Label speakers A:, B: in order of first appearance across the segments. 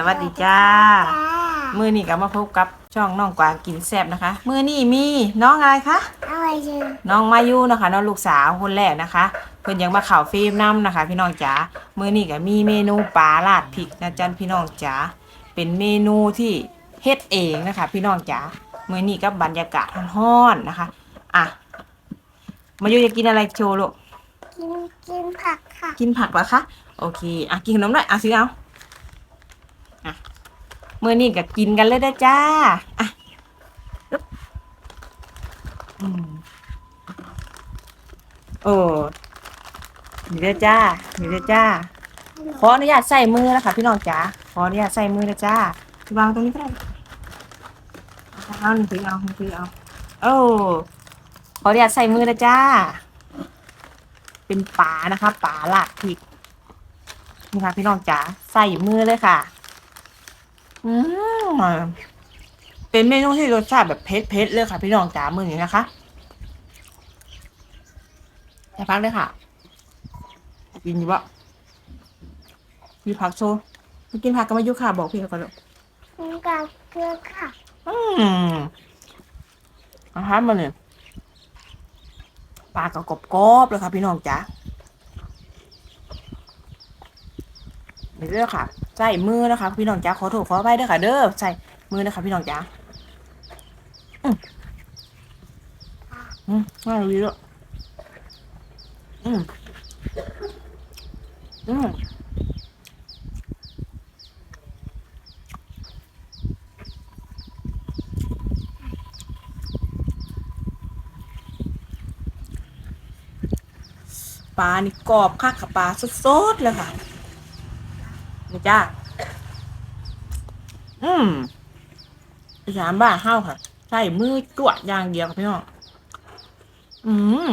A: สวัสดีจ้า
B: จ้า
A: มือนี้ก็มาพบกับช่องน้องกวางกินแซ่บนะคะ มือนี้มีน้องอะไรคะ
B: เอาไว้เจอ
A: น้องมายุนะคะน้องลูกสาวคนแรกนะคะ เพิ่นยังมาข่าวฟิล์มน้ำนะคะ พี่น้องจ๋ามือนี้ก็มีเมนูปลาลาดพริกนะจ๊ะพี่น้องจ๋าเป็นเมนูที่เฮ็ดเองนะคะ พี่น้องจ๋ามือนี้ก็บรรยากาศร้อนๆนะคะอะมายุจะกินอะไรโชว์ลูก
B: กินกินผักค่ะ
A: กินผักเหรอคะโอเคอะกินขนมหน่อยอะซื้อเอาอะ มื่อนี้ก็กินกันเลยนะจ้าอะโอ้นี่เลยจ้านี่เลยจ้า ขออนุญาตใส่มือนะคะพี่น้องจ๋า ขออนุญาตใส่มือนะจ้าวางตรงนี้ก็ได้เอาหนึ่งถือเอาหนึ่งถือเอา โอ้ขออนุญาตใส่มือนะจ้า เป็นปลานะคะปลาหลาดพริกนี่ค่ะพี่น้องจ๋าใส่มือเลยค่ะ อืมเป็นเมนูที่รสชาติแบบเผ็ดๆเลยค่ะ พี่น้องจ๋ามือนี้นะคะใส่พักเลยค่ะ กินอยู่ปะมีผักโชว์ไม่กินผักก็ไม่ยุค่ะบอกพี่เขาก่อนเลย
B: กินกับเกลือค่ะ
A: อืมอาหารมาเลยปลากระกรอบๆเลยค่ะพี่น้องจ๋า นี่เด้อค่ะ ใส่มือนะคะ พี่น้องจ๋าขอโทษขออภัยเด้อค่ะ เด้อใส่มือนะคะ พี่น้องจ๋าอืมอืมน่าดีด้วยอืมอืมปลานี่กรอบคักค่ะปลาสดๆเลยค่ะ จ้าอืมอีสานบ้านเฮาค่ะ ใส่มือจวดอย่างเดียวพี่น้องอืม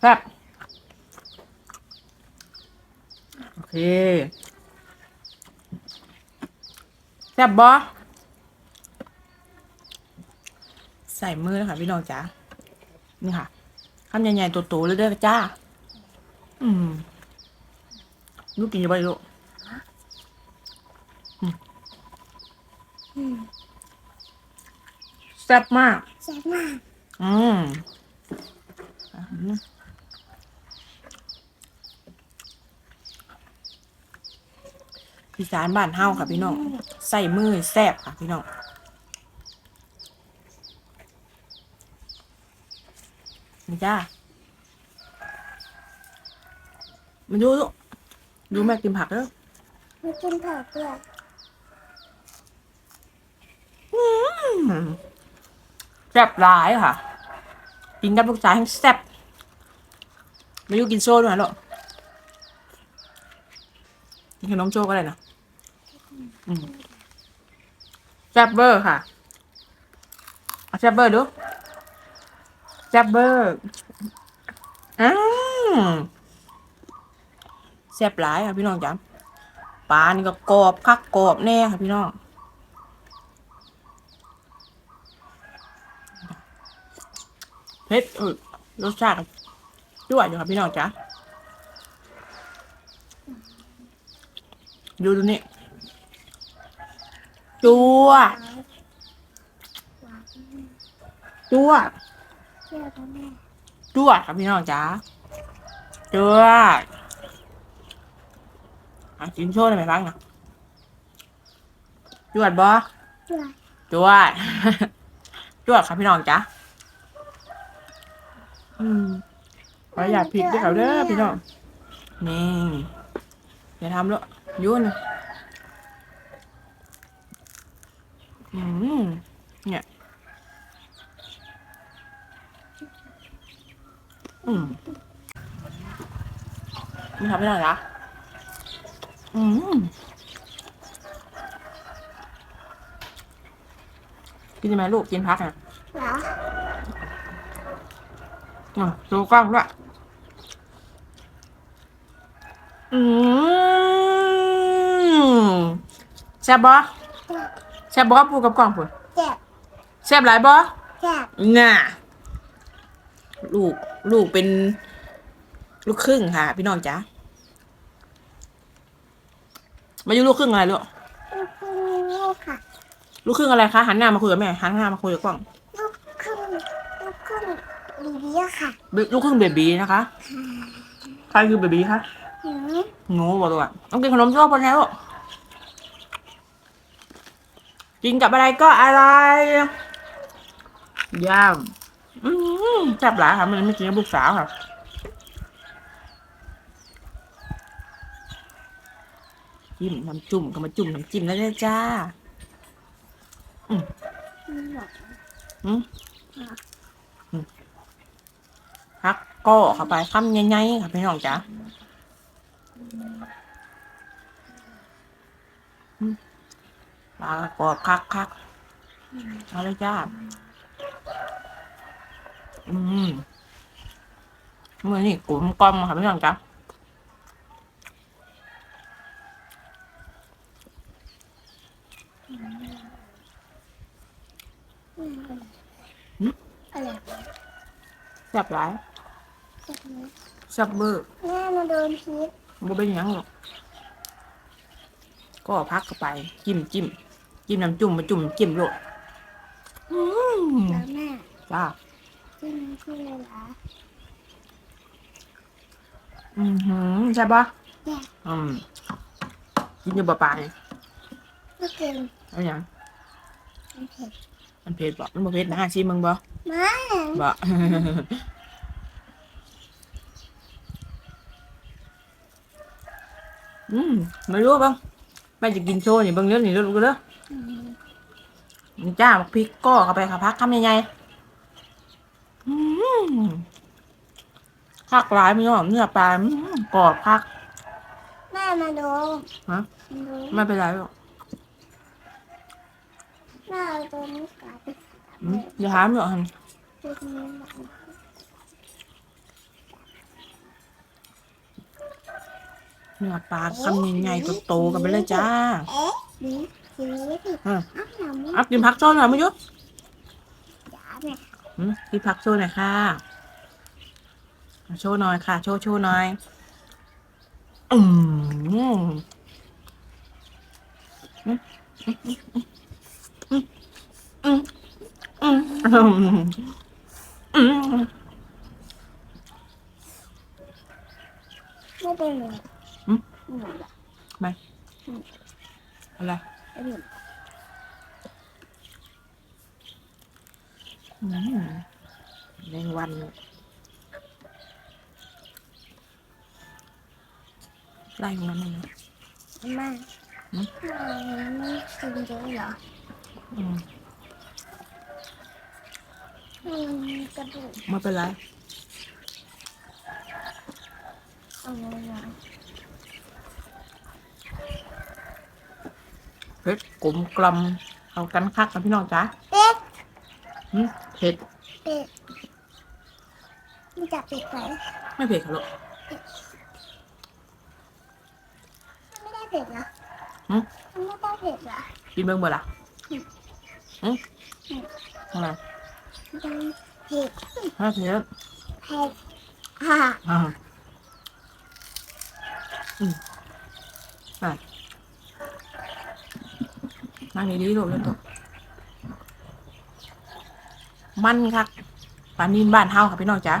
A: แซ่บโอเคแซ่บบอใส่มือแล้วค่ะพี่น้องจ๋านี่ค่ะคำใหญ่ๆโตๆเลยเด้อจ้า อืมลูกกินอยังไงลูกอืม แซ่บมาก
B: แซ่บมาก
A: อืมอะอืมอีสานบ้านเฮาค่ะพี่น้องใส่มือแซ่บค่ะพี่น้องนี่จ้ามาดูลูกดูแม่กินผักเด้อ
B: ไม่กินผักด้วย
A: อืม แซ่บหลายค่ะ กินกับลูกชายให้แซ่บมายูกินโซ่ด้วยนะลูกกินขนมโซ่ก็ได้นะแซ่บเบอร์ค่ะเอาแซ่บเบอร์ดูแซ่บเบอร์อืมแซ่บหลายค่ะพี่น้องจ๋าปลานี่ก็กรอบคักกรอบแน่ค่ะพี่น้อง เผ็ดเออรสชาติด้วยอยู่ครับพี่น้องจ๊ะดูดูนี่จัวจัว
B: เชื่อกันแม่
A: จัวครับพี่น้องจ๊ะจัวอะกินโชว์ได้ไหมบ้างนะจวดบอ
B: ด้วย
A: จวดจวดครับพี่น้องจ๊ะ อืมประหยัดผิดด้วยเขาเด้อพี่น้องนี่อย่าทำแล้วยุ่นอืมเนี่ยอืมมันทำไม่ได้ละอืมกินได้ไหมลูกกินพักอะ
B: เหรอ
A: อะ ดูกล้องด้วยอืมแซ่บบ่
B: แซ่บ
A: แซ่บบ่พูดกับกล้องพูด
B: แซ่บ
A: แซ่บหลายบ่
B: แซ่บ
A: ง่าลูกลูกเป็นลูกครึ่งค่ะ พี่น้องจ๋ามาอยู่ลูกครึ่งอะไรลูก
B: ลูกครึ่งลูกค่ะ
A: ลูกครึ่งอะไรคะหันหน้ามาคุยกับแม่หันหน้ามาคุยกับกล้อง
B: ลูกครึ่งลูกครึ่ง บีบีอะค่ะ
A: ลูกครึ่งเบบีนะคะ ใครคือเบบีคะ
B: หืม
A: หนูบอกตัวก่อนต้องกินขนมชอบคนแล้วลูกกินกับอะไรก็อะไรย่างอืมแซ่บหลายค่ะมันไม่กินกับลูกสาวค่ะจิ้มน้ำจุ่มก็มาจุ่มน้ำจิ้มแล้วเนี่ยจ้า
B: อืมหรอ
A: อืมอืมพั กก็เข้าไปคำใหญ่ๆค่ะพี่น้องจ๋าอืมปลากรอบคักคักๆเอาเลยจ้า อืมมือนี่กลุ่มกลอมค่ะพี่น้องจ๋า
B: อืมอะไร
A: แซ่บหลายแซ่บเบอร์
B: แม่มาโดนพิษ
A: บ่เป็นหยังหรอก ก็พักเข้าไป จิ้มจิ้มจิ้มน้ำจุ่มมาจุ่มจิ้มโลดอืม
B: แล้วแม่
A: จ้า
B: ที่นี่ที่อะไรล่ะ
A: อือหือใช่ปะ
B: แย่
A: อืมกินอยู่บ่ปลาเนี่ย
B: ไม่เกิน
A: เอาหยัง
B: มันเผ็ด
A: มันเผ็ดบ่มันบ่เผ็ดนะชิมมึงบ่
B: ไม่
A: บ่ อืมไม่รู้บ้างแม่จะกินโชว์นี่เบางเรื่องนี่เรื่องรู้เด้อ
B: อืม
A: นี่จ้าบักพริกก็เข้าไปค่ะพักคำใหญ่ๆอืมคักหลายไม่ยอมเนื้อปลาอืมกรอบคัก
B: แม่มาดู
A: ฮะ
B: มาดู
A: ไม่เป็นไรหรอก
B: แม่เอาตัวนี้กลับ
A: อืมอย่าถามหรอกหั่น
B: ตัวนี้แบบ
A: เนื้อปลาคำใหญ่ๆโตๆกันไปเลยจ้า
B: เอ๊ะนี่สีนี้ผิด
A: อืม
B: อ้าวหนูไม่
A: อัพกินผักโชว์หน่อยไม่ยุ
B: จ๋าแม่
A: อืมกินผักโชว์หน่อยค่ะ โชว์หน่อยค่ะ โชว์โชว์หน่อยอืมอืมอืมอืมอืมอืมอืม
B: ไม่เป็นไร
A: อืม
B: หนูแบบ
A: อะไร
B: ไอ้หนู
A: อืมแมงวัน ไล่ของมันเลยนะ
B: แม่
A: อืม
B: แม่ไม่กินเยอะเหรอ
A: อืม
B: อืมกระดูก
A: ไม่เป็นไร
B: เอาไว้นะ
A: เผ็ดกลมกลมเอากันคักกับพี่น้องจ้า
B: เป็ด
A: อืมเผ็ด
B: เป็ดมันจะเป็ดไหม
A: ไม่เผ็ดค่ะลูก
B: ไม่ได้เผ็ดนะ
A: หืม
B: มันไม่ได้เผ็ดเหรอ
A: กินเบิ่งบ่ล่ะ
B: อืม
A: อืมอะไร
B: มันจะเผ็ด
A: ไม่เผ็ด
B: เผ็ดฮ่า
A: อ่าอืมไปนั่งดีๆลูกเล่นตัวมันคักปลานินบ้านเฮาค่ะพี่น้องจ้า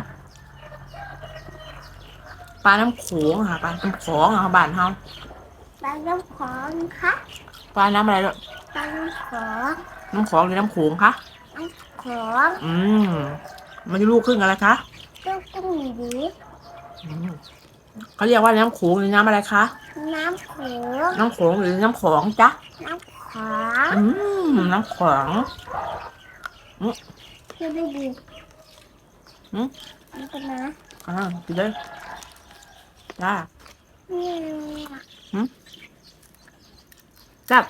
A: ปลาน้ำโขงค่ะปลาน้ำโขงค่ะบ้านเฮา
B: ปลาน้ำของคะ
A: ปลาน้ำอะไรลูก
B: ปลาน้ำของ
A: น้ำโขงหรือน้ำโขงคะ
B: ของ
A: อืม มันจะลูกครึ่งอะไรคะ
B: ลูกกุ้งดี
A: อืมเขาเรียกว่าน้ำโขงหรือน้ำอะไรคะ
B: น้ำของ
A: น้ำโขงหรือน้ำของจ๊ะ
B: น้ำของ
A: อืม น้ำของ
B: คือไม่ดี
A: อืม
B: มันเป็นนะ
A: อ่ากินเลยจ้า
B: เนี่ย
A: จับ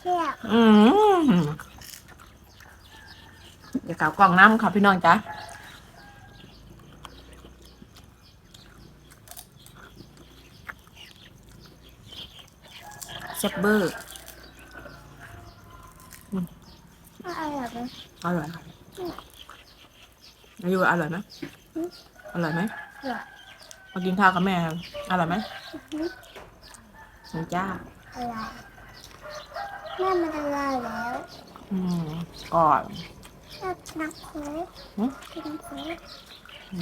B: เชี่ย
A: อืมเดี๋ยวกลับกล่องน้ำค่ะพี่น้องจ้ะเซฟเบอร์
B: อะไรแบบนี้
A: อร่อยค่ะอายุอร่อยไหมอร่อยไหม
B: เหรอ
A: มากินข้าวกับแม่อร่อยไหมนี่จ้า
B: อะไรแม่มันละลายแล้ว
A: อืมก่อน
B: ชอบน้ำโค้ก
A: หึ
B: กินน้ำโค้ก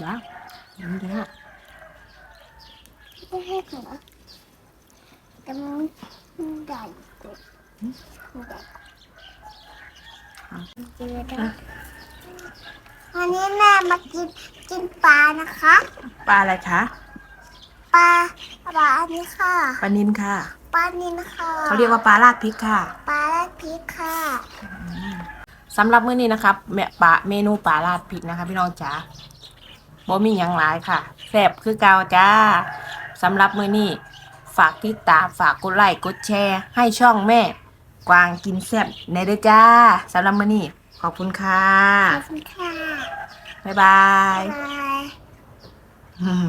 A: นะนี่จ้า
B: ไม่ให้หัวแต่มันมันใหญ่กว่ามันใหญ่เจอได้วันนี้แม่มากินกินปลานะคะ
A: ปลาอะไรคะ
B: ปลาปลาอันนี้ค่ะ
A: ปลานินค่ะ
B: ปลานินค่ะ
A: เขาเรียกว่าปลาราดพริกค่ะ
B: ปลาและพริกค่ะ
A: สำหรับมื้อนี้นะครับแม่ปลาเมนูปลาราดพริกนะคะพี่น้องจ๋าบ่มีหยังหลายค่ะแซ่บคือเก่าจ้าสำหรับมื้อนี้ฝากติดตามฝากกดไลค์กดแชร์ ให้ช่องแม่ กวางกินแซ่บในเด้อจ้าสำหรับมื้อนี้ขอบคุณค่ะ
B: ขอบคุณค่ะ
A: บ๊ายบาย
B: บาย
A: อืม